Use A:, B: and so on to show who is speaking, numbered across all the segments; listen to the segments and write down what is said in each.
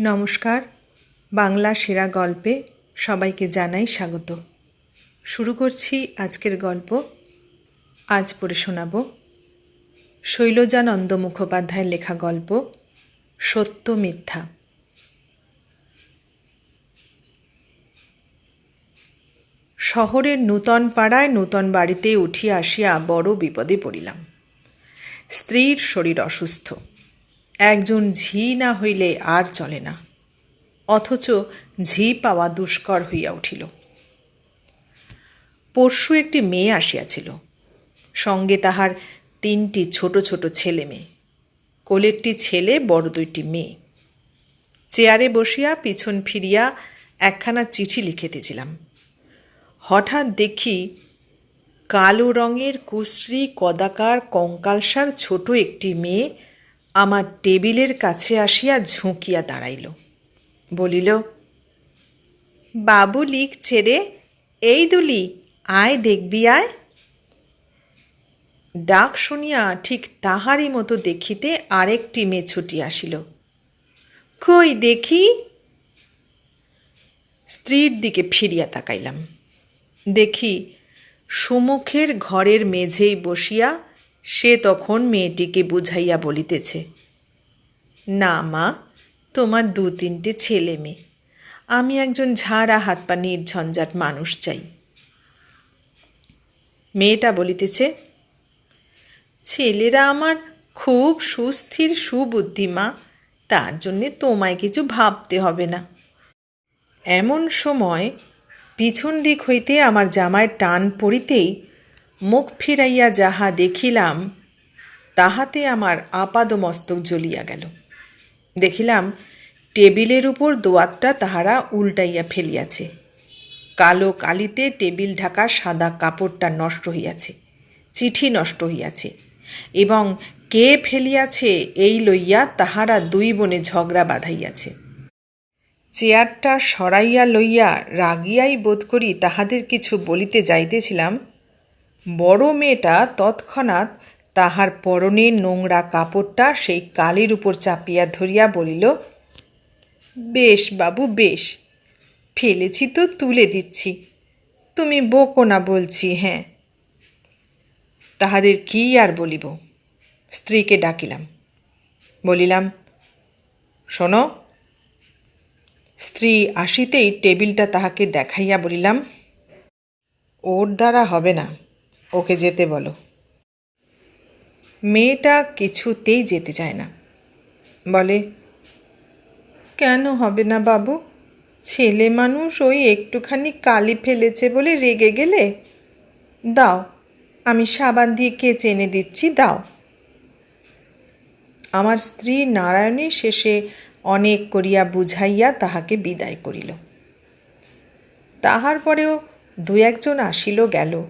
A: নমস্কার, বাংলা সেরা গল্পে সবাইকে জানাই স্বাগত। শুরু করছি আজকের গল্প। আজ পড়ে শোনাব শৈলজানন্দ মুখোপাধ্যায়ের লেখা গল্প সত্য মিথ্যা। শহরের নূতন পাড়ায় নূতন বাড়িতে উঠিয়া আসিয়া বড় বিপদে পড়িলাম। স্ত্রীর শরীর অসুস্থ। একজন ঝি না হইলে আর চলে না। অথচ ঝি পাওয়া দুষ্কর হইয়া উঠিল। পরশু একটি মেয়ে আসিয়াছিল। সঙ্গে তাহার তিনটি ছোট ছোট ছেলে মেয়ে। কোলেরটি ছেলে, বড় দুইটি মেয়ে। চেয়ারে বসিয়া পিছন ফিরিয়া একখানা চিঠি লিখিতেছিলাম। হঠাৎ দেখি কালো রঙের কুশ্রী, কদাকার, কঙ্কালসার ছোট একটি মেয়ে আমার টেবিলের কাছে আসিয়া ঝুঁকিয়া দাঁড়াইল। বলিল, বাবু লিখছে রে, এই দুলি, আয় দেখবি, আয়। ডাক শুনিয়া ঠিক তাহারই মতো দেখিতে আরেকটি মেয়ে ছুটি আসিল। কই দেখি? স্ত্রীর দিকে ফিরিয়া তাকাইলাম। দেখি সুমুখের ঘরের মেঝেই বসিয়া সে তখন মেয়েটিকে বুঝাইয়া বলিতেছে, না মা, তোমার দু তিনটে ছেলে মেয়ে। আমি একজন ঝাড়া হাত পা নির্ঝঞ্ঝাট মানুষ চাই। মেয়েটা বলিতেছে, ছেলেরা আমার খুব সুস্থির সুবুদ্ধিমা তার জন্যে তোমায় কিছু ভাবতে হবে না। এমন সময় পিছন দিক হইতে আমার জামায় টান পড়িতেই মুখ ফিরাইয়া যাহা দেখিলাম, তাহাতে আমার আপাদমস্তক জ্বলিয়া গেল। দেখিলাম টেবিলের উপর দোয়াতটা তাহারা উল্টাইয়া ফেলিয়াছে। কালো কালিতে টেবিল ঢাকা সাদা কাপড়টা নষ্ট হইয়াছে, চিঠি নষ্ট হইয়াছে এবং কে ফেলিয়াছে এই লইয়া তাহারা দুই বনে ঝগড়া বাঁধাইয়াছে। চেয়ারটা সরাইয়া লইয়া রাগিয়াই বোধ করি তাহাদের কিছু বলিতে যাইতেছিলাম বড় মেয়েটা তৎক্ষণাৎ তাহার পরনের নোংরা কাপড়টা সেই কালির উপর চাপিয়া ধরিয়া বলিল, বেশ বাবু, বেশ। ফেলেছি তো, তুলে দিচ্ছি। তুমি বকো না বলছি হ্যাঁ। তাহাদের কি আর বলিব? স্ত্রীকে ডাকিলাম। বলিলাম, শোনো। স্ত্রী আসিতেই টেবিলটা তাহাকে দেখাইয়া বলিলাম, ওর দ্বারা হবে না। ওকে যেতে বলো। মেয়েটা কিছুতেই যেতে চায় না। বলে, কেন হবে না বাবু? ছেলে মানুষ ওই একটুখানি কালি ফেলেছে বলে রেগে গেলে? দাও, আমি সাবান দিয়ে কেচে এনে দিচ্ছি, দাও। আমার স্ত্রী নারায়ণী শেষে অনেক করিয়া বুঝাইয়া তাহাকে বিদায় করিল। তাহার পরেও দু একজন আসিল, গেল।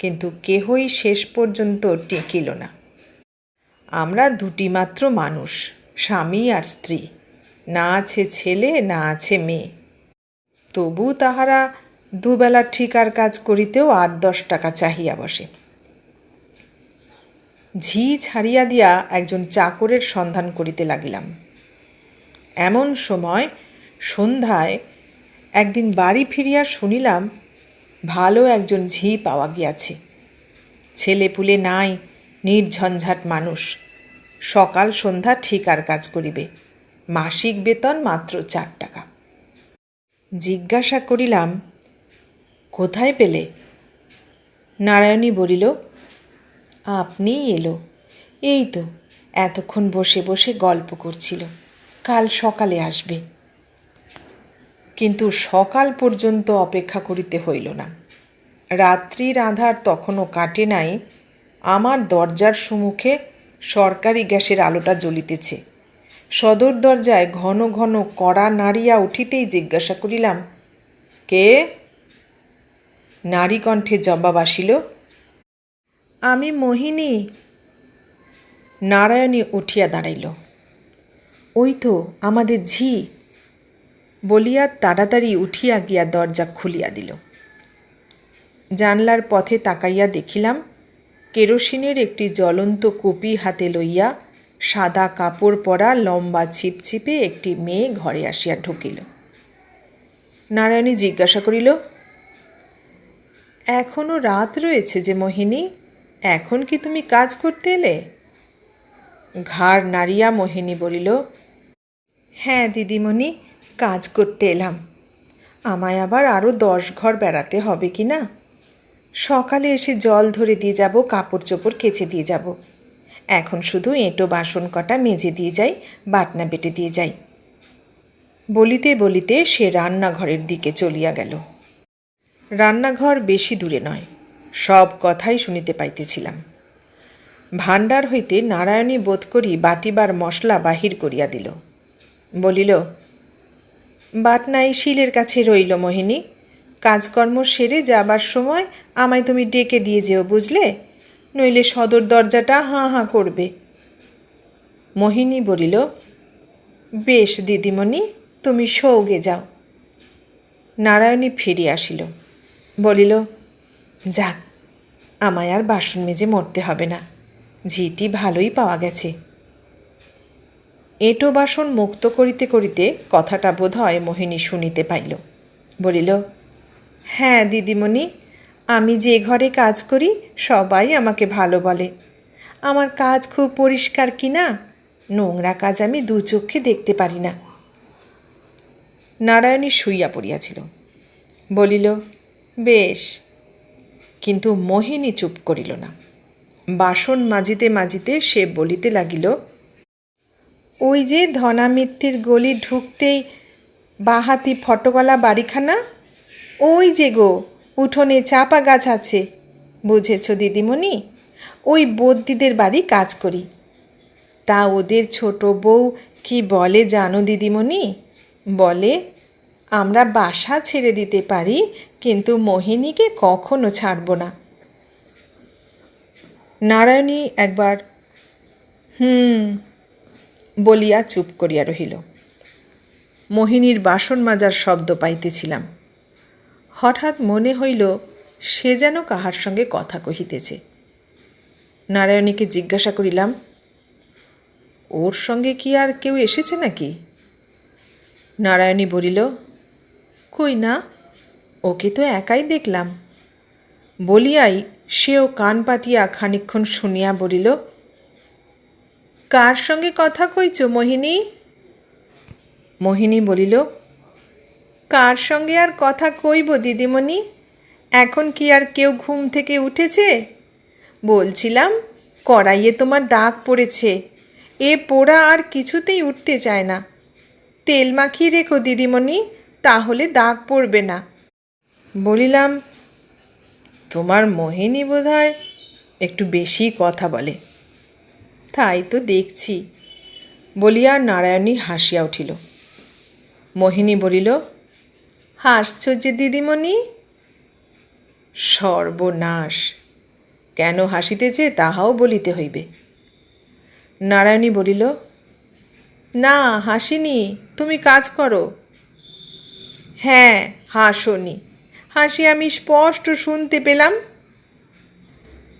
A: কিন্তু কেহই শেষ পর্যন্ত টিকিল না। আমরা দুটি মাত্র মানুষ, স্বামী আর স্ত্রী। না আছে ছেলে, না আছে মেয়ে। তবু তাহারা দুবেলা ঠিকার কাজ করিতেও আট দশ টাকা চাহিয়া বসে। ঝি ছাড়িয়া দিয়া একজন চাকরের সন্ধান করিতে লাগিলাম। এমন সময় সন্ধ্যায় একদিন বাড়ি ফিরিয়া শুনিলাম ভালো একজন ঝি পাওয়া গিয়াছে। ছেলে পুলে নাই, নির্ঝঞ্ঝাট মানুষ। সকাল সন্ধ্যা ঠিকার কাজ করিবে, মাসিক বেতন মাত্র চার টাকা। জিজ্ঞাসা করিলাম, কোথায় পেলে? নারায়ণী বলিল, আপনিই এলো। এই তো, এতক্ষণ বসে বসে গল্প করছিল। কাল সকালে আসবে। কিন্তু সকাল পর্যন্ত অপেক্ষা করিতে হইল না। রাত্রির আধার তখনও কাটে নাই, আমার দরজার সম্মুখে সরকারি গ্যাসের আলোটা জ্বলিতেছে। সদর দরজায় ঘন ঘন কড়া নাড়িয়া উঠিতেই জিজ্ঞাসা করিলাম, কে? নারী কণ্ঠে জবাব আসিল, আমি মোহিনী। নারায়ণী উঠিয়া দাঁড়াইল, ওই তো আমাদের ঝি। বলিয়া তাড়াতাড়ি উঠিয়া গিয়া দরজা খুলিয়া দিল। জানলার পথে তাকাইয়া দেখিলাম, কেরোসিনের একটি জ্বলন্ত কুপি হাতে লইয়া সাদা কাপড় পরা লম্বা ছিপছিপে একটি মেয়ে ঘরে আসিয়া ঢুকিল। নারায়ণী জিজ্ঞাসা করিল, এখনও রাত রয়েছে যে মোহিনী, এখন কি তুমি কাজ করতে এলে? ঘাড় নাড়িয়া মোহিনী বলিল হ্যাঁ দিদিমণি, কাজ করতে এলাম। আমায় আবার আরও দশ ঘর বেড়াতে হবে কি না? সকালে এসে জল ধরে দিয়ে যাব কাপড় চোপড় কেচে দিয়ে যাব। এখন শুধু এঁটো বাসন কটা মেজে দিয়ে যাই, বাটনা বেটে দিয়ে যাই। বলিতে বলিতে সে রান্নাঘরের দিকে চলিয়া গেল। রান্নাঘর বেশি দূরে নয়, সব কথাই শুনিতে পাইতেছিলাম। ভাণ্ডার হইতে নারায়ণী বোধ করি বাটিবার মশলা বাহির করিয়া দিল। বলিল, বাটনাই শিলের কাছে রইল মোহিনী কাজকর্ম সেরে যাবার সময় আমায় তুমি ডেকে দিয়ে যেও, বুঝলে? নইলে সদর দরজাটা হাঁ হাঁ করবে। মোহিনী বলিল, বেশ দিদিমণি, তুমি সৌগে যাও। নারায়ণী ফিরে আসিল, বলিল, যাক, আমায় আর বাসন মেজে মরতে হবে না, ঝিটি ভালোই পাওয়া গেছে। এঁটো বাসন মুক্ত করিতে করিতে কথাটা বোধ হয় মোহিনী শুনিতে পাইল, বলিল হ্যাঁ দিদিমণি, আমি যে ঘরে কাজ করি, সবাই আমাকে ভালো বলে। আমার কাজ খুব পরিষ্কার কি না? নোংরা কাজ আমি দু চক্ষে দেখতে পারি না। নারায়ণী শুইয়া পড়িয়াছিল। বলিল, বেশ। কিন্তু মোহিনী চুপ করিল না। বাসন মাজিতে মাজিতে সে বলিতে লাগিল, ওই যে ধনামিত্তির গলি ঢুকতেই বাহাতি ফটোগলা বাড়িখানা? ওই যে গো, উঠোনে চাপা গাছ আছে, বুঝেছ দিদিমণি? ওই বদ্যিদের বাড়ি কাজ করি। তা ওদের ছোট বউ কি বলে জানো দিদিমণি? বলে, আমরা বাসা ছেড়ে দিতে পারি, কিন্তু মোহিনীকে কখনো ছাড়ব না। নারায়ণী একবার, হুম, বলিয়া চুপ করিয়া রহিল। মোহিনীর বাসন মাজার শব্দ পাইতেছিলাম। হঠাৎ মনে হইল, সে যেন কাহার সঙ্গে কথা কহিতেছে। নারায়ণীকে জিজ্ঞাসা করিলাম, ওর সঙ্গে কি আর কেউ এসেছে নাকি? নারায়ণী বলিল, কই না, ওকে তো একাই দেখলাম। বলিয়াই সেও কান পাতিয়া খানিক্ষণ শুনিয়া বলিল, কার সঙ্গে কথা কইছ, মোহিনী? মোহিনী বলিল কার সঙ্গে আর কথা কইব, দিদিমণি? এখন কি আর কেউ ঘুম থেকে উঠেছে? বলছিলাম, কড়াইয়ে তোমার দাগ পড়েছে। এ পোড়া আর কিছুতেই উঠতে চায় না। তেল মাখিয়ে রেখো, দিদিমণি, তাহলে দাগ পড়বে না। বলিলাম, তোমার মোহিনী বোধ একটু বেশি কথা বলে। তাই তো দেখছি। বলিয়া নারায়ণী হাসিয়া উঠিল। মোহিনী বলিল হাসছ যে দিদিমণি? সর্বনাশ। কেন হাসিতেছে তাহাও বলিতে হইবে। নারায়ণী বলিল, না, হাসিনি, তুমি কাজ করো। হ্যাঁ হাসনি। হাসি আমি স্পষ্ট শুনতে পেলাম।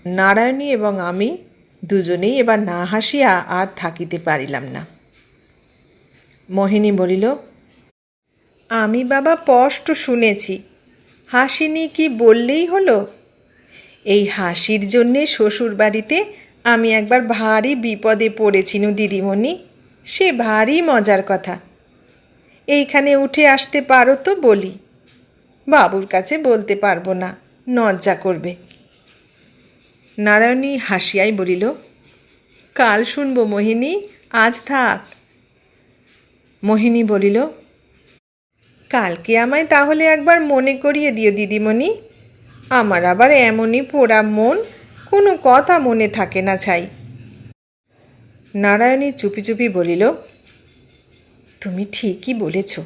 A: নারায়ণী এবং আমি দুজনেই এবার না হাসিয়া আর থাকিতে পারিলাম না। মোহিনী বলিল আমি বাবা স্পষ্ট শুনেছি। হাসিনি কি বললেই হলো? এই হাসির জন্যে শ্বশুর বাড়িতে আমি একবার ভারী বিপদে পড়েছিনু দিদিমণি। সে ভারী মজার কথা। এইখানে উঠে আসতে পারো তো বলি। বাবুর কাছে বলতে পারব না, নজ্জা করবে। নারায়ণী হাসিয়াই বলিল, কাল শুনব মোহিনী, আজ থাক। মোহিনী বলিল কালকে আমায় তাহলে একবার মনে করিয়ে দিও, দিদিমণি। আমার আবার এমনই পোড়া মন, কোনো কথা মনে থাকে না ছাই। নারায়ণী চুপি চুপি বলিল, তুমি ঠিকই বলেছ।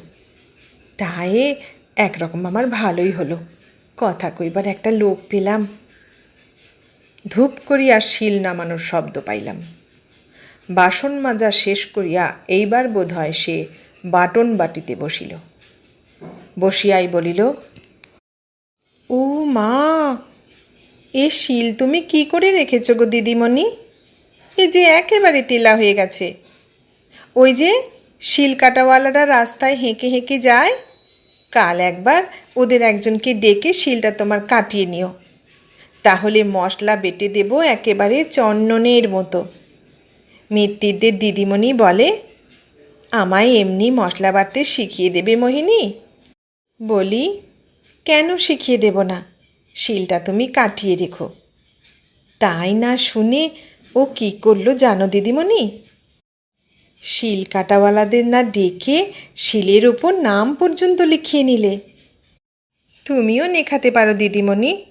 A: তাই একরকম আমার ভালোই হলো। কথা কইবার একটা লোক পেলাম। ধূপ করিয়া শিল নামানোর শব্দ পাইলাম। বাসন মাজা শেষ করিয়া এইবার বোধ হয় সে বাটন বাটিতে বসিল। বসিয়াই বলিল, ও মা, এ শিল তুমি কি করে রেখেছ গো দিদিমণি? এ যে একেবারে তেলা হয়ে গেছে। ওই যে শিল কাটাওয়ালারা রাস্তায় হেঁকে হেঁকে যায়, কাল একবার ওদের একজনকে ডেকে শিলটা তোমার কাটিয়ে নিও। তাহলে মশলা বেটে দেব একেবারে চন্দনের মতো। মিত্তিরদের দিদিমণি বলে, আমায় এমনি মশলা বাটতে শিখিয়ে দেবে মোহিনী। বলি, কেন শিখিয়ে দেব না? শিলটা তুমি কাটিয়ে রেখো। তাই না শুনে ও কি করল জানো দিদিমণি? শিল কাটাওয়ালাদের না ডেকে শিলের ওপর নাম পর্যন্ত লিখিয়ে নিলে। তুমিও নেখাতে পারো দিদিমণি।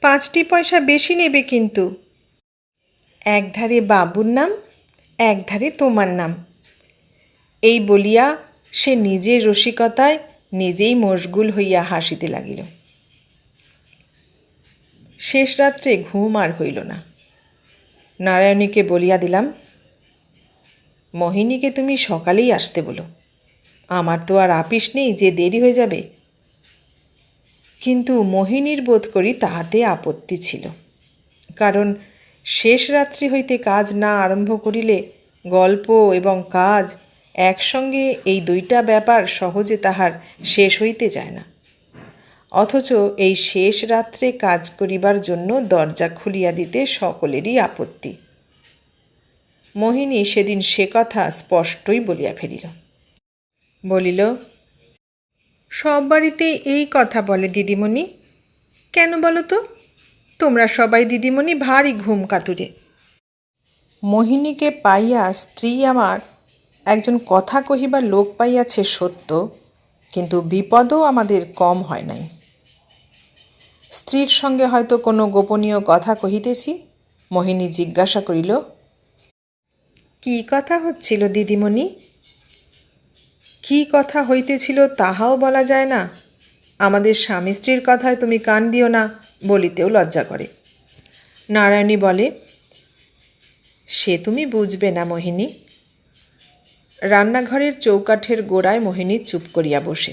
A: পাঁচটি পয়সা বেশি নেবে কিন্তু। একধারে বাবুর নাম, একধারে তোমার নাম। এই বলিয়া সে নিজের রসিকতায় নিজেই মশগুল হইয়া হাসিতে লাগিল। শেষ রাত্রে ঘুম আর হইল না। নারায়ণীকে বলিয়া দিলাম, মোহিনীকে তুমি সকালেই আসতে বলো। আমার তো আর আপিস নেই যে দেরি হয়ে যাবে। কিন্তু মোহিনীর বোধ করি তাহাতে আপত্তি ছিল। কারণ শেষ রাত্রি হইতে কাজ না আরম্ভ করিলে গল্প এবং কাজ একসঙ্গে এই দুইটা ব্যাপার সহজে তাহার শেষ হইতে যায় না। অথচ এই শেষ রাত্রে কাজ করিবার জন্য দরজা খুলিয়া দিতে সকলেরই আপত্তি। মোহিনী সেদিন সে কথা স্পষ্টই বলিয়া ফেলিল। বলিল সব বাড়িতে এই কথা বলে দিদিমণি। কেন বলো তো? তোমরা সবাই দিদিমণি ভারী ঘুম কাতুরে। মোহিনীকে পাইয়া স্ত্রী আমার একজন কথা কহিবার লোক পাইয়াছে সত্য, কিন্তু বিপদও আমাদের কম হয় নাই। স্ত্রীর সঙ্গে হয়তো কোনো গোপনীয় কথা কহিতেছি? মোহিনী জিজ্ঞাসা করিল, কি কথা হচ্ছিল দিদিমণি? কি কথা হইতেছিল তাহাও বলা যায় না। আমাদের স্বামী স্ত্রীর কথায় তুমি কান দিও না বলিতেও লজ্জা করে। নারায়ণী বলে, সে তুমি বুঝবে না মোহিনী। রান্নাঘরের চৌকাঠের গোড়ায় মোহিনী চুপ করিয়া বসে।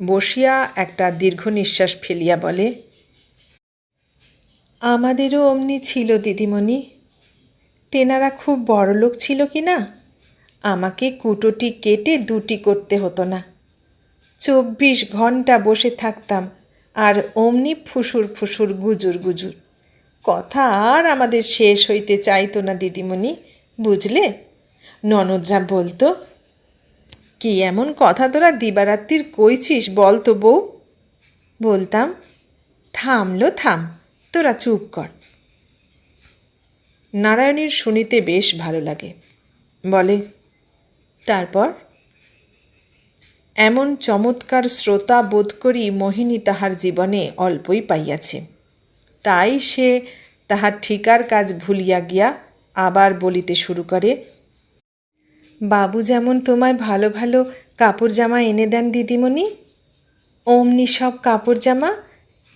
A: বসিয়া একটা দীর্ঘ নিঃশ্বাস ফেলিয়া বলে, আমাদেরও অমনি ছিল দিদিমণি। তেনারা খুব বড়লোক ছিল কি না আমাকে কুটোটি কেটে দুটি করতে হতো না। চব্বিশ ঘণ্টা বসে থাকতাম, আর অমনি ফুসুর ফুসুর গুজুর গুজুর। কথা আর আমাদের শেষ হইতে চাইতো না দিদিমণি, বুঝলে? ননদরা বলতো, কি এমন কথা তোরা দিবারাত্রির কইছিস বল তো বউ? বলতাম, থামলো, থাম, তোরা চুপ কর। নারায়ণীর শুনিতে বেশ ভালো লাগে। বলে, তারপর? এমন চমৎকার শ্রোতা বোধ করি মোহিনী তাহার জীবনে অল্পই পাইয়াছে। তাই সে তাহার ঠিকার কাজ ভুলিয়া গিয়া আবার বলিতে শুরু করে বাবু যেমন তোমায় ভালো ভালো কাপড় জামা এনে দেন দিদিমণি, অমনি সব কাপড় জামা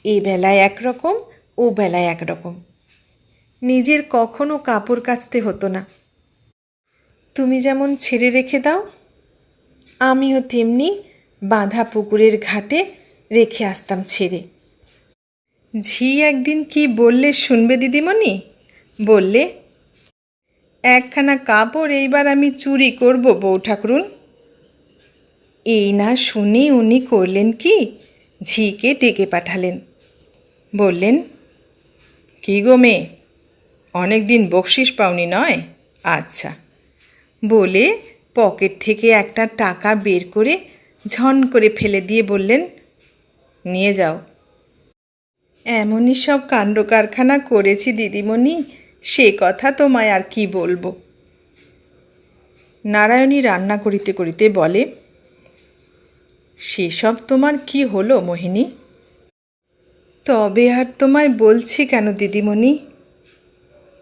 A: এ বেলায় একরকম, ও বেলায় একরকম। নিজের কখনো কাপড় কাচতে হতো না। তুমি যেমন ছেড়ে রেখে দাও, আমিও তেমনি বাঁধা পুকুরের ঘাটে রেখে আসতাম ছেড়ে। ঝি একদিন কি বললে শুনবে দিদিমণি? বললে একখানা কাপড় এইবার আমি চুরি করব, বউ ঠাকুরুন। এই না শুনে উনি করলেন কি? ঝিকে ডেকে পাঠালেন। বললেন, কি গো মেয়ে অনেক দিন বকশিস পাওনি নয়? আচ্ছা। বলে পকেট থেকে একটা টাকা বের করে ঝন করে ফেলে দিয়ে বললেন, নিয়ে যাও। এমনই সব কাণ্ড কারখানা করেছি দিদিমণি সে কথা তোমায় আর কি বলব? নারায়ণী রান্না করিতে করিতে বলে, সেসব তোমার কি হলো মোহিনী? তবে আর তোমায় বলছি কেন দিদিমণি?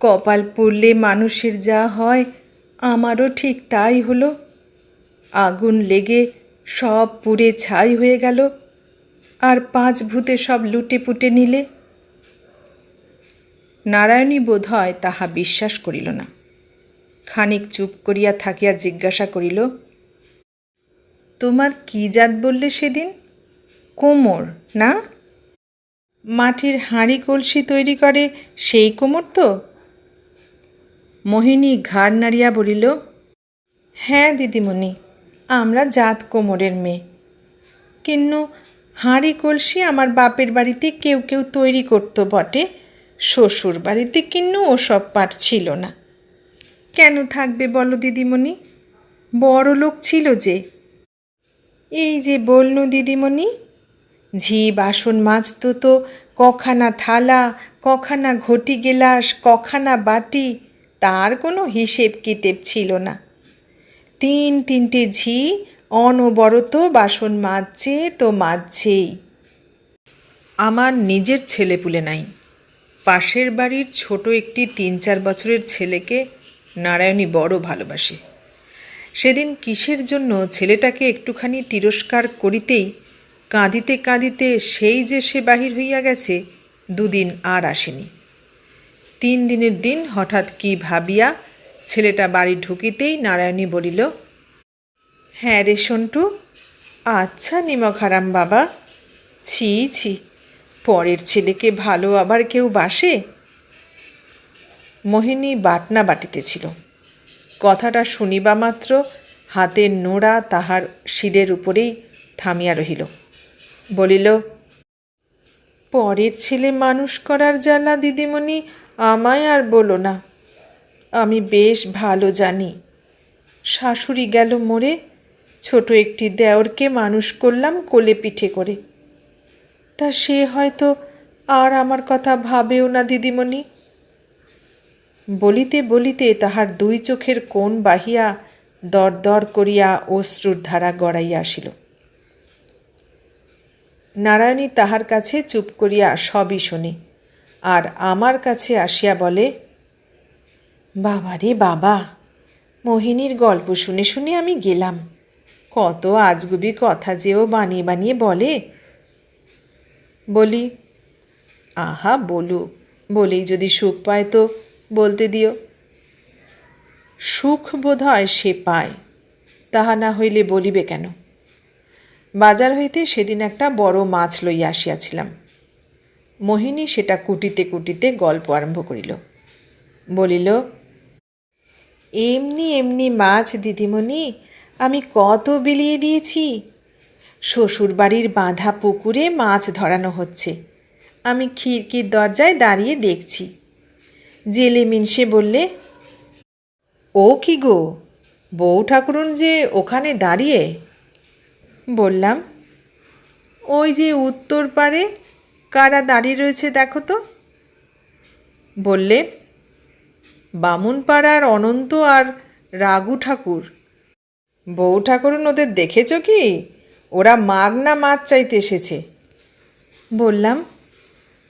A: কপাল পুড়লে মানুষের যা হয়, আমারও ঠিক তাই হলো। আগুন লেগে সব পুড়ে ছাই হয়ে গেল, আর পাঁচ ভূতে সব লুটে পুটে নিলে নারায়ণী বোধ হয় তাহা বিশ্বাস করিল না। খানিক চুপ করিয়া থাকিয়া জিজ্ঞাসা করিল, তোমার কি জাত বললে সেদিন? কোমর, না? মাটির হাঁড়ি কলসি তৈরি করে সেই কোমর তো? মোহিনী ঘাড় নাড়িয়া বলিল হ্যাঁ দিদিমণি, আমরা জাত কোমরের মেয়ে। কিন্তু হাঁড়ি কলসি আমার বাপের বাড়িতে কেউ কেউ তৈরি করতো বটে শ্বশুর বাড়িতে কিন্তু ওসব পাঠ ছিল না। কেন থাকবে বলো দিদিমণি? বড় লোক ছিল যে। এই যে বলনু দিদিমণি, ঝি বাসন মাজতো তো, কখানা থালা, কখানা ঘটি গেলাস, কখানা বাটি, তার কোনো হিসেব কিতেব ছিল না। তিন তিনটে ঝি অনবরত বাসন মাজছে তো মাজছেই। আমার নিজের ছেলেপুলে নাই। পাশের বাড়ির ছোট একটি তিন চার বছরের ছেলেকে নারায়ণী বড় ভালোবাসে। সেদিন কিসের জন্য ছেলেটাকে একটুখানি তিরস্কার করিতেই কাঁদিতে কাঁদিতে সেই যে সে বাহির হইয়া গেছে, দুদিন আর আসেনি। তিন দিনের দিন হঠাৎ কি ভাবিয়া ছেলেটা বাড়ি ঢুকিতেই নারায়ণী বলিল হ্যাঁ রে সন্টু আচ্ছা নিমক হারাম বাবা, ছি ছি। পরের ছেলেকে ভালো আবার কেউ বাসে? মোহিনী বাটনা বাটিতেছিল। কথাটা শুনিবা মাত্র হাতের নোড়া তাহার শিরের উপরেই থামিয়া রহিল। বলিল, পরের ছেলে মানুষ করার জ্বালা দিদিমণি আমায় আর বলো না। আমি বেশ ভালো জানি। শাশুড়ি গেল মরে ছোট একটি দেওরকে মানুষ করলাম কোলে পিঠে করে। তা সে হয়তো আর আমার কথা ভাবেও না, দিদিমণি। বলিতে বলিতে তাহার দুই চোখের কোণ বাহিয়া দর দর করিয়া অশ্রুর ধারা গড়াইয়া আসিল। নারায়ণী তাহার কাছে চুপ করিয়া সবই শোনে, আর আমার কাছে আসিয়া বলে বাবা রে বাবা, মোহিনীর গল্প শুনে শুনে আমি গেলাম। কত আজগুবি কথা যেও বানিয়ে বানিয়ে বলে বলি, আহা, বলু, বলেই যদি সুখ পায় তো বলতে দিও। সুখ বোধ হয় সে পায়, তাহা না হইলে বলিবে কেন? বাজার হইতে সেদিন একটা বড় মাছ লইয়া আসিয়াছিলাম। মোহিনী সেটা কুটিতে কুটিতে গল্প আরম্ভ করিল। বলিল, এমনি এমনি মাছ, দিদিমণি, আমি কত বিলিয়ে দিয়েছি? শ্বশুর বাড়ির বাঁধা পুকুরে মাছ ধরানো হচ্ছে। আমি খিড়কির দরজায় দাঁড়িয়ে দেখছি। জেলে মিনসে বললে, ও কি গো? বউ ঠাকুরুন যে ওখানে দাঁড়িয়ে? বললাম, ওই যে উত্তর পারে কারা দাঁড়িয়ে রয়েছে দেখো তো। বললে, বামুনপাড়ার অনন্ত আর রাগু ঠাকুর। বউ ঠাকুরুন ওদের দেখেছ কি? ওরা মাগনা মাছ চাইতে এসেছে। বললাম,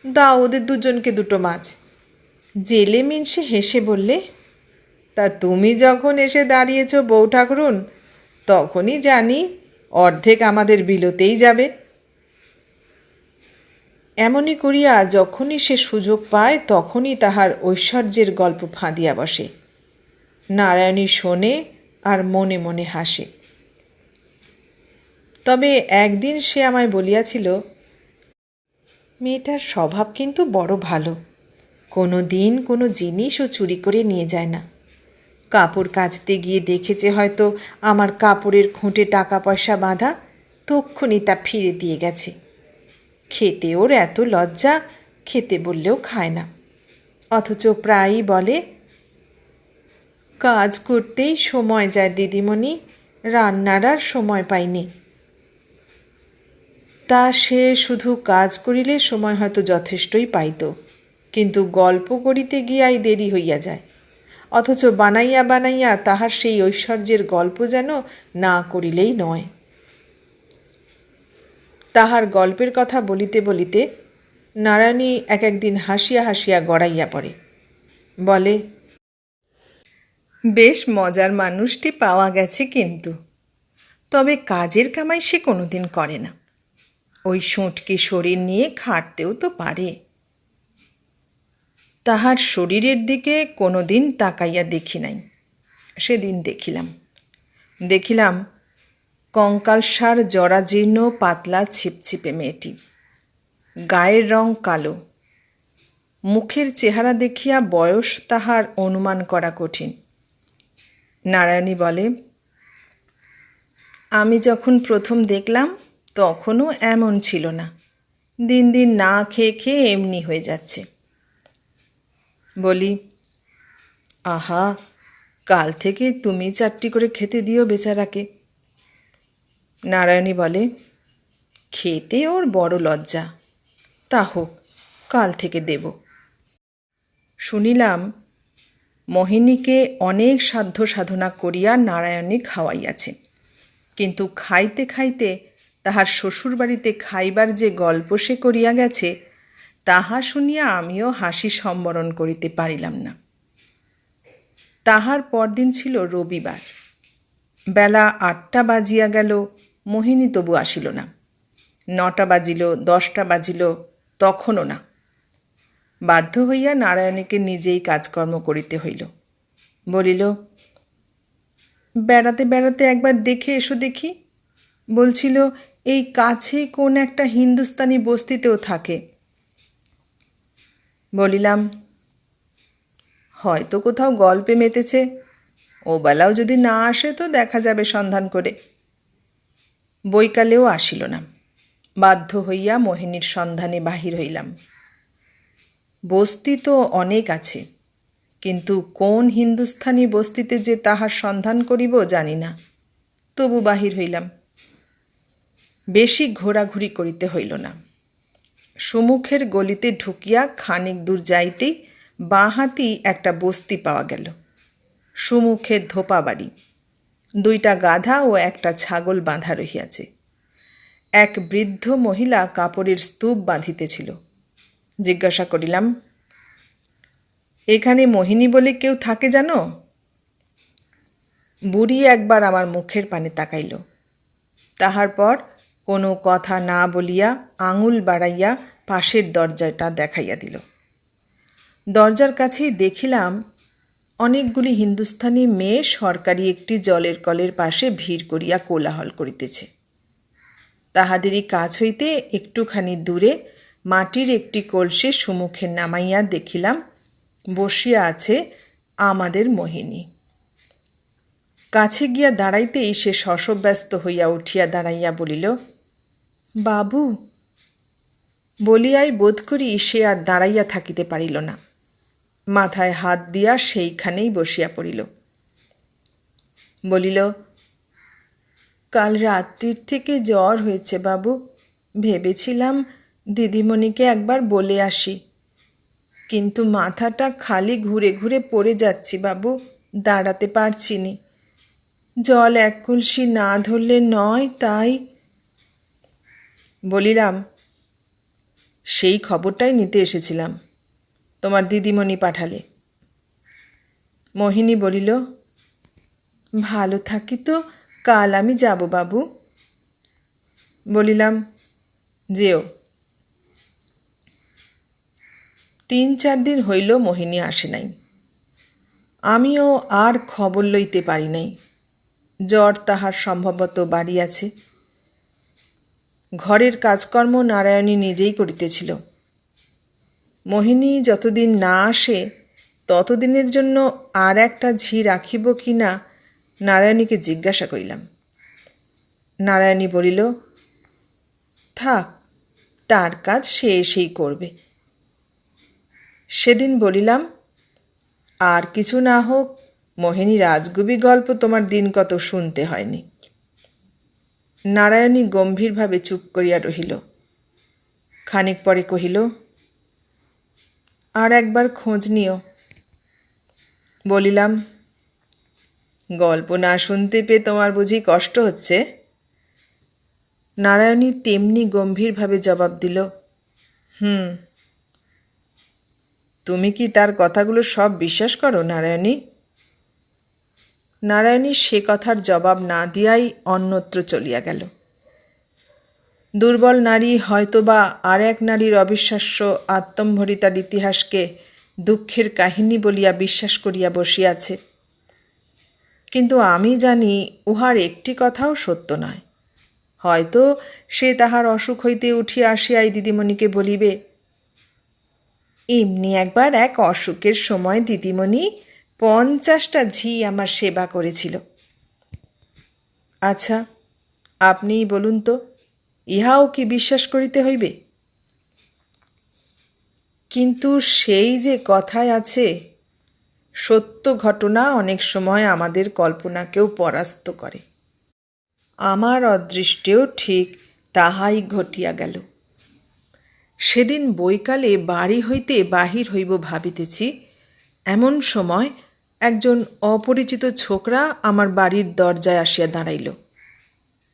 A: দাও ওদের দুজনকে দুটো মাছ। জেলে মিনসে হেসে বললে, তা তুমি যখন এসে দাঁড়িয়েছ বউ ঠাকুরুন, তখনই জানি অর্ধেক আমাদের বিলোতেই যাবে। এমনই করিয়া যখনই সে সুযোগ পায়, তখনই তাহার ঐশ্বর্যের গল্প ফাঁদিয়া বসে। নারায়ণী শোনে আর মনে মনে হাসে। তবে একদিন সে আমায় বলিয়াছিল, মেয়েটার স্বভাব কিন্তু বড় ভালো। কোনো দিন কোনো জিনিসও চুরি করে নিয়ে যায় না। কাপড় কাচতে গিয়ে দেখেছে হয়তো আমার কাপড়ের খুঁটে টাকা পয়সা বাঁধা, তক্ষুনি তা ফিরে দিয়ে গেছে। খেতে ওর এত লজ্জা, খেতে বললেও খায় না। অথচ প্রায়ই বলে, কাজ করতেই সময় যায় দিদিমণি, রান্নার আর সময় পাইনি। তা সে শুধু কাজ করিলে সময় হয়তো যথেষ্টই পাইত, কিন্তু গল্প করিতে গিয়াই দেরি হইয়া যায়। অথচ বানাইয়া বানাইয়া তাহার সেই ঐশ্বর্যের গল্প যেন না করিলেই নয়। তাহার গল্পের কথা বলিতে বলিতে নারায়ণী এক একদিন হাসিয়া হাসিয়া গড়াইয়া পড়ে। বলে, বেশ মজার মানুষটি পাওয়া গেছে কিন্তু। তবে কাজের কামাই সে কোনোদিন করে না। ওই সুঁটকি শরীর নিয়ে খাটতেও তো পারে। তাহার শরীরের দিকে কোনো দিন তাকাইয়া দেখি নাই। সেদিন দেখিলাম। দেখিলাম কঙ্কালসার জরাজীর্ণ পাতলা ছিপছিপে মেয়েটি। গায়ের রং কালো। মুখের চেহারা দেখিয়া বয়স তাহার অনুমান করা কঠিন। নারায়ণী বলে, আমি যখন প্রথম দেখলাম তখনও এমন ছিল না। দিন দিন না খেয়ে খেয়ে এমনি হয়ে যাচ্ছে। বলি, আহা, কাল থেকে তুমি চারটি করে খেতে দিও বেচারাকে। নারায়ণী বলে, খেতে ওর বড় লজ্জা। তা হোক, কাল থেকে দেব। শুনিলাম, মোহিনীকে অনেক সাধ্য সাধনা করিয়া নারায়ণী খাওয়াইয়াছে। কিন্তু খাইতে খাইতে তাহার শ্বশুরবাড়িতে খাইবার যে গল্প সে করিয়া গেছে, তাহা শুনিয়া আমিও হাসি সম্বরণ করিতে পারিলাম না। তাহার পরদিন ছিল রবিবার। বেলা আটটা বাজিয়া গেল, মোহিনী তবু আসিল না। নটা বাজিল, দশটা বাজিল, তখনও না। বাধ্য হইয়া নারায়ণীকে নিজেই কাজকর্ম করিতে হইল। বলিল, বেড়াতে বেড়াতে একবার দেখে এসো দেখি। বলছিল এই কাছে কোন একটা হিন্দুস্তানি বস্তিতেও থাকে। বলিলাম, হয়তো কোথাও গল্পে মেতেছে। ও বেলাও যদি না আসে তো দেখা যাবে সন্ধান করে। বৈকালেও আসিল না। বাধ্য হইয়া মোহিনীর সন্ধানে বাহির হইলাম। বস্তি তো অনেক আছে, কিন্তু কোন হিন্দুস্থানি বস্তিতে যে তাহার সন্ধান করিব জানি না। তবু বাহির হইলাম। বেশি ঘোরাঘুরি করিতে হইল না। সুমুখের গলিতে ঢুকিয়া খানিক দূর যাইতেই বাঁহাতি একটা বস্তি পাওয়া গেল। সুমুখের ধোপা বাড়ি। দুইটা গাধা ও একটা ছাগল বাঁধা রহিয়াছে। এক বৃদ্ধ মহিলা কাপড়ের স্তূপ বাঁধিতেছিল। জিজ্ঞাসা করিলাম, এখানে মোহিনী বলে কেউ থাকে জানো? বুড়ি একবার আমার মুখের পানে তাকাইল। তাহার পর কোনো কথা না বলিয়া আঙুল বাড়াইয়া পাশের দরজাটা দেখাইয়া দিল। দরজার কাছেই দেখিলাম অনেকগুলি হিন্দুস্থানি মেয়ে সরকারি একটি জলের কলের পাশে ভিড় করিয়া কোলাহল করিতেছে। তাহাদেরই কাছ হইতে একটুখানি দূরে মাটির একটি কলসে সুমুখে নামাইয়া দেখিলাম, বসিয়া আছে আমাদের মোহিনী। কাছে গিয়া দাঁড়াইতেই সে শশব্যস্ত হইয়া উঠিয়া দাঁড়াইয়া বলিল বাবু, বলিয়াই বোধ করি সে আর দাঁড়াইয়া থাকিতে পারিল না। মাথায় হাত দিয়া সেইখানেই বসিয়া পড়িল। বলিল, কাল রাত্রির থেকে জ্বর হয়েছে বাবু। ভেবেছিলাম দিদিমণিকে একবার বলে আসি। কিন্তু মাথাটা খালি ঘুরে ঘুরে পড়ে যাচ্ছি বাবু, দাঁড়াতে পারছি নি। জল এক কলসি না ধরলে নয় তাই বলিলাম, সেই খবরটাই নিতে এসেছিলাম, তোমার দিদিমণি পাঠালে। মোহিনী বলিল, ভালো থাকি তো, কাল আমি যাব বাবু। বলিলাম, যেও। তিন চার দিন হইল মোহিনী আসে নাই। আমিও আর খবর লইতে পারি নাই। জ্বর তাহার সম্ভবত বাড়িয়াছে। ঘরের কাজকর্ম নারায়ণী নিজেই করিতেছিল। মোহিনী যতদিন না আসে, ততদিনের জন্য আর একটা ঝি রাখিব কি না নারায়ণীকে জিজ্ঞাসা করিলাম। নারায়ণী বলিল, থাক, তার কাজ সে এসেই করবে। সেদিন বলিলাম, আর কিছু না হোক, মোহিনী রাজগুবি গল্প তোমার দিন কত শুনতে হয়নি। নারায়ণী গম্ভীরভাবে চুপ করিয়া রহিল। খানিক পরে কহিল, আর একবার খোঁজ নিও। বলিলাম, গল্প না শুনতে পেয়ে তোমার বুঝি কষ্ট হচ্ছে? নারায়ণী তেমনি গম্ভীরভাবে জবাব দিল, হুম। তুমি কি তার কথাগুলো সব বিশ্বাস করো নারায়ণী? নারায়ণী সে কথার জবাব না দিয়াই অন্যত্র চলিয়া গেল। দুর্বল নারী হয়তোবা আর এক নারীর অবিশ্বাস্য আত্মম্ভরিতার ইতিহাসকে দুঃখের কাহিনী বলিয়া বিশ্বাস করিয়া বসিয়াছে। কিন্তু আমি জানি উহার একটি কথাও সত্য নয়। হয়তো সে তাহার অসুখ হইতে উঠিয়া আসিয়াই দিদিমণিকে বলিবে এমনি একবার এক অসুখের সময় দিদিমণি পঞ্চাশটা ঝি আমার সেবা করেছিল। আচ্ছা আপনিই বলুন তো, ইহাও কি বিশ্বাস করিতে হইবে? কিন্তু সেই যে কথায় আছে, সত্য ঘটনা অনেক সময় আমাদের কল্পনাকেও পরাস্ত করে। আমার অদৃষ্টেও ঠিক তাহাই ঘটিয়া গেল। সেদিন বৈকালে বাড়ি হইতে বাহির হইব ভাবিতেছি, এমন সময় একজন অপরিচিত ছোকরা আমার বাড়ির দরজায় আসিয়া দাঁড়াইল।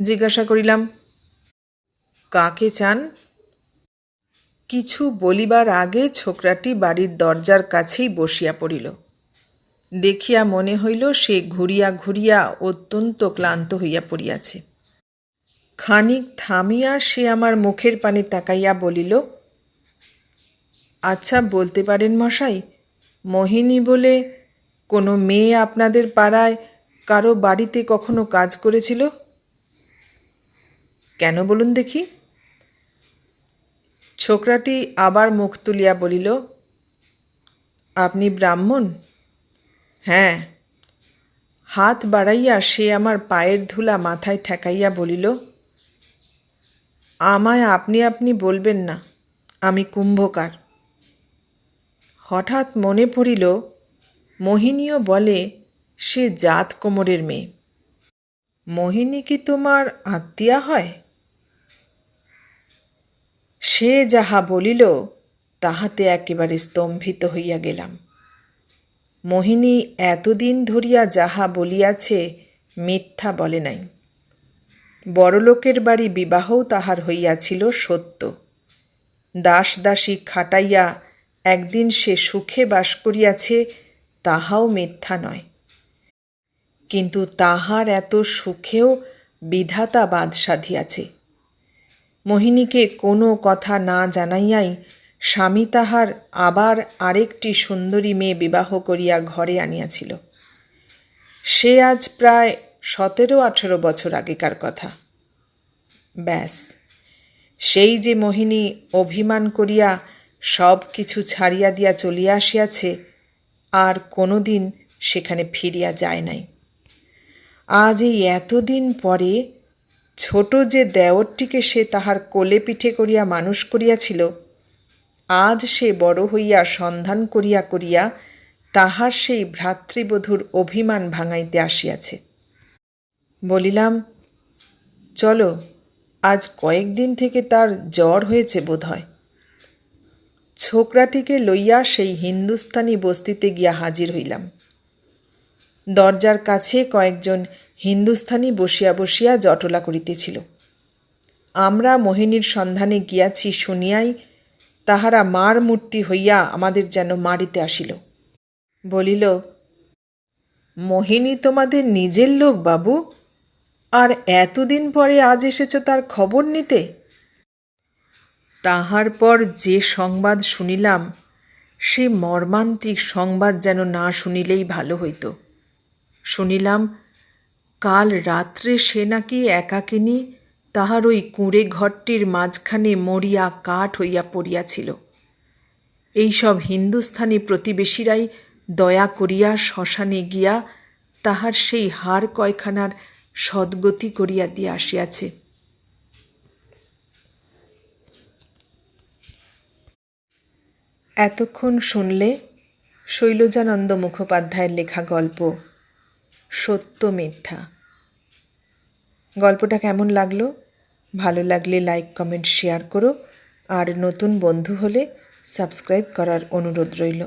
A: জিজ্ঞাসা করিলাম, কাকে চান? কিছু বলিবার আগে ছোকরাটি বাড়ির দরজার কাছেই বসিয়া পড়িল। দেখিয়া মনে হইল সে ঘুরিয়া ঘুরিয়া অত্যন্ত ক্লান্ত হইয়া পড়িয়াছে। খানিক থামিয়া সে আমার মুখের পানে তাকাইয়া বলিল আচ্ছা বলতে পারেন মশাই, মোহিনী বলে কোনো মেয়ে আপনাদের পাড়ায় কারও বাড়িতে কখনো কাজ করেছিল? কেন বলুন দেখি। ছোকরাটি আবার মুখ তুলিয়া বলিল, আপনি ব্রাহ্মণ? হ্যাঁ। হাত বাড়াইয়া সে আমার পায়ের ধুলা মাথায় ঠেকাইয়া বলিল, আমায় আপনি আপনি বলবেন না, আমি কুম্ভকার। হঠাৎ মনে পড়িল মোহিনীও বলে, সে জাত কোমরের মেয়ে। মোহিনী কি তোমার আত্মীয়া হয়? সে যাহা বলিল, তাহাতে একেবারে স্তম্ভিত হইয়া গেলাম। মোহিনী এতদিন ধরিয়া যাহা বলিয়াছে, মিথ্যা বলে নাই। বড়লোকের বাড়ি বিবাহও তাহার হইয়াছিল সত্য। দাস দাসী খাটাইয়া একদিন সে সুখে বাস করিয়াছে তাহাও মিথ্যা নয়। কিন্তু তাহার এত সুখেও বিধাতা বাদ সাধিয়াছে মোহিনীকে কোনো কথা না জানাইয়াই স্বামী তাহার আবার আরেকটি সুন্দরী মেয়ে বিবাহ করিয়া ঘরে আনিয়াছিল। সে আজ প্রায় সতেরো আঠেরো বছর আগেকার কথা। ব্যাস, সেই যে মোহিনী অভিমান করিয়া সব কিছু ছাড়িয়া দিয়া চলিয়া আসিয়াছে আর কোনো দিন সেখানে ফিরিয়া যায় নাই। আজ এই এতদিন পরে ছোট যে দেওরটিকে সে তাহার কোলে পিঠে করিয়া মানুষ করিয়াছিল, আজ সে বড় হইয়া সন্ধান করিয়া করিয়া তাহার সেই ভ্রাতৃবধূর অভিমান ভাঙাইতে আসিয়াছে। বলিলাম, চলো, আজ কয়েকদিন থেকে তার জ্বর হয়েছে বোধ হয় ছোকরাটিকে লইয়া সেই হিন্দুস্তানি বস্তিতে গিয়া হাজির হইলাম। দরজার কাছে কয়েকজন হিন্দুস্থানি বসিয়া বসিয়া জটলা করিতেছিল। আমরা মোহিনীর সন্ধানে গিয়াছি শুনিয়াই তাহারা মার মূর্তি হইয়া আমাদের যেন মারিতে আসিল। বলিল, মোহিনী তোমাদের নিজের লোক বাবু, আর এতদিন পরে আজ এসেছ তার খবর নিতে? তাহার পর যে সংবাদ শুনিলাম, সে মর্মান্তিক সংবাদ যেন না শুনিলেই ভালো হইত। শুনিলাম, কাল রাত্রে সে নাকি একাকিনী তাহার ওই কুঁড়ে ঘরটির মাঝখানে মরিয়া কাঠ হইয়া পড়িয়াছিল। এইসব হিন্দুস্থানী প্রতিবেশীরাই দয়া করিয়া শ্মশানে গিয়া তাহার সেই হার কয়খানার সদ্গতি করিয়া দিয়া আসিয়াছে। এতক্ষণ শুনলে শৈলজানন্দ মুখোপাধ্যায়ের লেখা গল্প, সত্য মিথ্যা। গল্পটা কেমন লাগল? ভালো লাগলে লাইক, কমেন্ট, শেয়ার করো। আর নতুন বন্ধু হলে সাবস্ক্রাইব করার অনুরোধ রইল।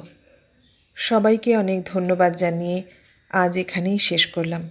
A: সবাইকে অনেক ধন্যবাদ জানিয়ে আজ এখানেই শেষ করলাম।